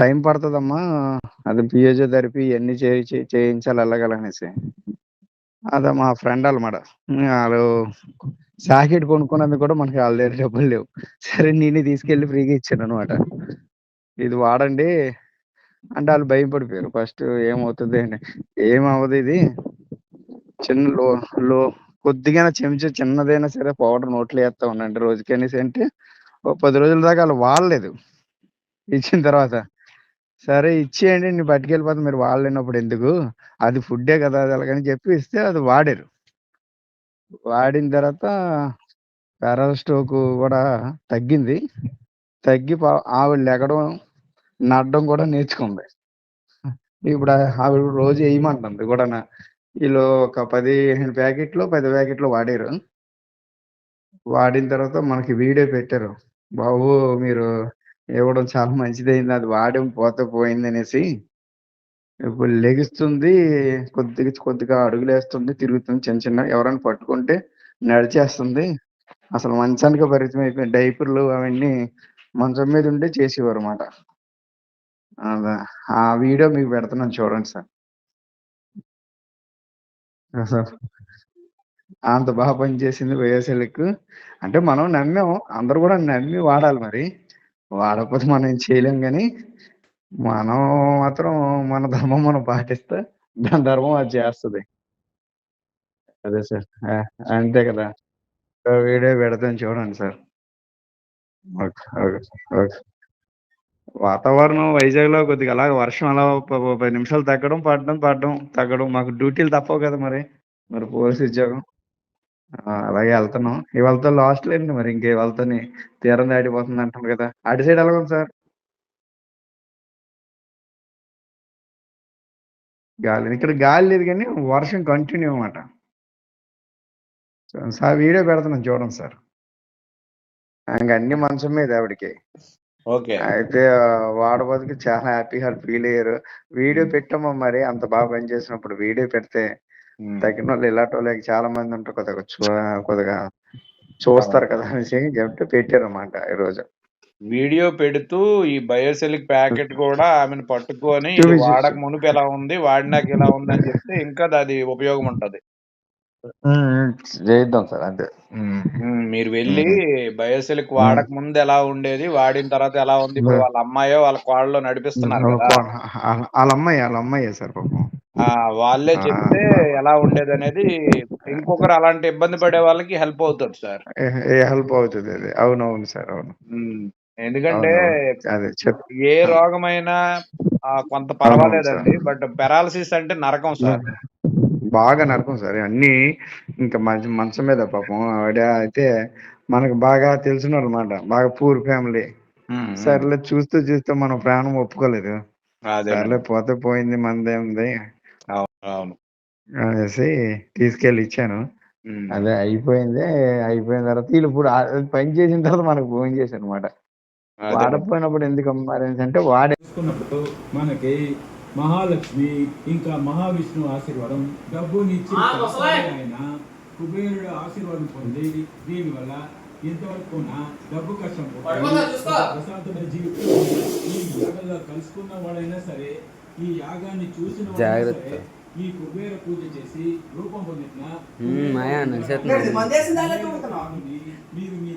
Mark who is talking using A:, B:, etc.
A: Time పడుతుందమ్మా అది physiotherapy ఇయన్నీ చేయించి చేయించాలి వెళ్ళగలనేసి అదే మా ఫ్రెండ్ అనమాట వాళ్ళు ఆళ్ళు సాకెట్ కొనుక్కున్నందుకు కూడా మనకి వాళ్ళ దగ్గర డబ్బులు లేవు. సరే నేనే తీసుకెళ్ళి ఫ్రీగా ఇచ్చాననమాట. ఇది వాడండి అంటే వాళ్ళు భయం పడిపోయారు. ఫస్ట్ ఏమవుతుంది అండి ఏమవ్వదు ఇది. చిన్న లో లో కొద్దిగా చెంచా చిన్నదైనా సరే పౌడర్ నోట్లో ఏస్తా ఉండండి రోజుకి అనేసి అంటే, ఓ 10 రోజుల దాకా వాళ్ళు వాడలేదు. ఇచ్చిన తర్వాత. సరే ఇచ్చేయండి నేను పట్టుకెళ్ళిపోతా మీరు వాడలేనప్పుడు ఎందుకు? అది ఫుడ్డే కదా! అది అలాగని చెప్పి ఇస్తే అది వాడారు. వాడిన తర్వాత పెరల్ స్ట్రోకు కూడా తగ్గింది. తగ్గి ఆవిడ లెగడం, నడడం కూడా నేర్చుకుంది. ఇప్పుడు ఆవిడ రోజు వేయమంటుంది కూడా ఇలా ఒక పదిహేను ప్యాకెట్లు పది ప్యాకెట్లు వాడారు. వాడిన తర్వాత మనకి వీడియో పెట్టారు. బాబు మీరు ఇవ్వడం చాలా మంచిదైంది అది వాడడం పోతే పోయిందనేసి. ఇప్పుడు లెగుస్తుంది. కొద్దిగా కొద్దిగా అడుగులేస్తుంది. తిరుగుతుంది చిన్న చిన్నగా. ఎవరైనా పట్టుకుంటే నడిచేస్తుంది. అసలు మంచానికి పరిమితం అయిపోయింది. డైపర్‌లు అవన్నీ మంచం మీద ఉండే చేసేవారు అన్నమాట ఆ వీడియో మీకు పెడుతున్నాను చూడండి సార్. సార్ అంత బాగా పనిచేసింది బయోసెలిక్. అంటే మనం నమ్మాం. అందరూ కూడా నమ్మి వాడాలి మరి. వాడకపోతే మనం ఏం చేయలేం కానీ మనం మాత్రం మన ధర్మం మనం పాటిస్తే దాని ధర్మం అది చేస్తుంది అదే సార్. ఆ! అంతే కదా! వీడియో పెడతాను చూడండి సార్. ఓకే. ఓకే. ఓకే. వాతావరణం వైజాగ్‌లో కొద్దిగా అలా వర్షం అలా పది నిమిషాలు తగ్గడం, పడడం, పడడం, తగ్గడం. మాకు డ్యూటీలు తప్పవు కదా మరి. మరి పోలీస్ ఉద్యోగం. అలాగే ఎళ్తున్నాం. ఇవాళతో లాస్ట్ లేండి మరి ఇంక ఇవాళతోని తీరం దాటిపోతుంది అంటున్నారు కదా! అటు సైడ్ ఎలాగుంది సార్? గాలి. ఇక్కడ గాలి లేదు గానీ వర్షం కంటిన్యూ మాట. సార్ వీడియో పెడుతున్నాను చూడండి సార్. ఇంక అన్నీ మంచం మీదే ఆవిడకి.
B: ఓకే.
A: అయితే వాడబోతికి చాలా హ్యాపీగా ఆళ్ళు ఫీల్ అయ్యారు. వీడియో పెట్టాము మరి అంత బాగా పనిచేసినప్పుడు వీడియో పెడితే
B: హ్మ్.
A: తగ్గినోళ్ళు ఇలాంటోళ్ళే చాలా మంది ఉంటారు కొద్దిగా కొద్దిగా చూస్తారు. కదా! అనేసి చెప్తే పెట్టారన్నమాట ఈరోజు.
B: వీడియో పెడుతూ ఈ బయోసెలిక్ ప్యాకెట్ కూడా ఆమెను పట్టుకొని. వాడక మునుపు ఎలా ఉంది, వాడినాక ఇలా ఉందని చెప్తే ఇంకా అది ఉపయోగం ఉంటది.
A: హ్మ్. చేయిద్దాం సార్ అంతే. హ్మ్.
B: హ్మ్. మీరు వెళ్ళి
A: హ్మ్.
B: బయోసెలిక్
A: హ్మ్.
B: వాడక ముందు ఎలా ఉండేది, వాడిన తర్వాత ఎలా ఉంది, ఇప్పుడు
A: హ్మ్.
B: వాళ్ళ అమ్మాయో, వాళ్ళ కోడలో నడిపిస్తున్నారు
A: హ్మ్.
B: కదా!
A: ఆళ్ళ ఆళ్ళ అమ్మాయి, ఆళ్ళ అమ్మాయే సార్ పాపం.
B: ఆ! వాళ్ళే
A: ఆ!
B: చెప్తే. ఎలా ఉండేదనేది ఇంకొకరు అలాంటి ఇబ్బంది పడే వాళ్ళకి హెల్ప్ అవుతది సార్.
A: ఏ హెల్ప్ అవుతది అది. అవునవును సార్. అవును.
B: హ్మ్. ఎందుకంటే
A: అవునవును. అదే చెప్
B: ఏ
A: ఆ!
B: రోగమైనా ఆహ్, కొంత
A: అవునవును సార్.
B: పర్వాలేదండి. బట్ పారాలిసిస్ అంటే నరకం సార్.
A: బాగా నరకం సార్. అన్నీ ఇంకా మంచ మంచం మీద పాపం ఆవిడ అయితే మనకు బాగా తెలిసినోళ్ళమాట. బాగా పూర్ ఫ్యామిలీ. సర్లే చూస్తూ చూస్తూ మనం ప్రాణం ఒప్పుకోలేదు. సర్లే. పోతే పోయింది మనదేముంది
B: అవును. అవును.
A: అనేసి తీసుకెళ్ళి ఇచ్చాను. అదే అయిపోయింది. అయిపోయిన తర్వాత ఈళ్ళు ఇప్పుడు పని చేసిన తర్వాత మనకు ఫోన్ చేశారన్నమాట.
B: అదేనండి.
A: వాడకపోయినప్పుడు ఎందుకమ్మా అనేసి అంటే వాడే
C: మనకి మహాలక్ష్మి ఇంకా మహావిష్ణువు ఆశీర్వాదం
D: ఆ, వస్తాయి.
C: ఆయన కుబేరుడు ఆశీర్వాదం పొంది దీనివల్ల ఇంతవరకు నా డబ్బు కష్టం ప్రశాంతమైన జీవితం ఈ యాగంలో కలుసుకున్న వాడైనా సరే ఈ యాగాన్ని చూసిన
E: జాగ్రత్త.
C: ఈ కుబేర పూజ చేసి రూపం పొందిన. మీరు మీ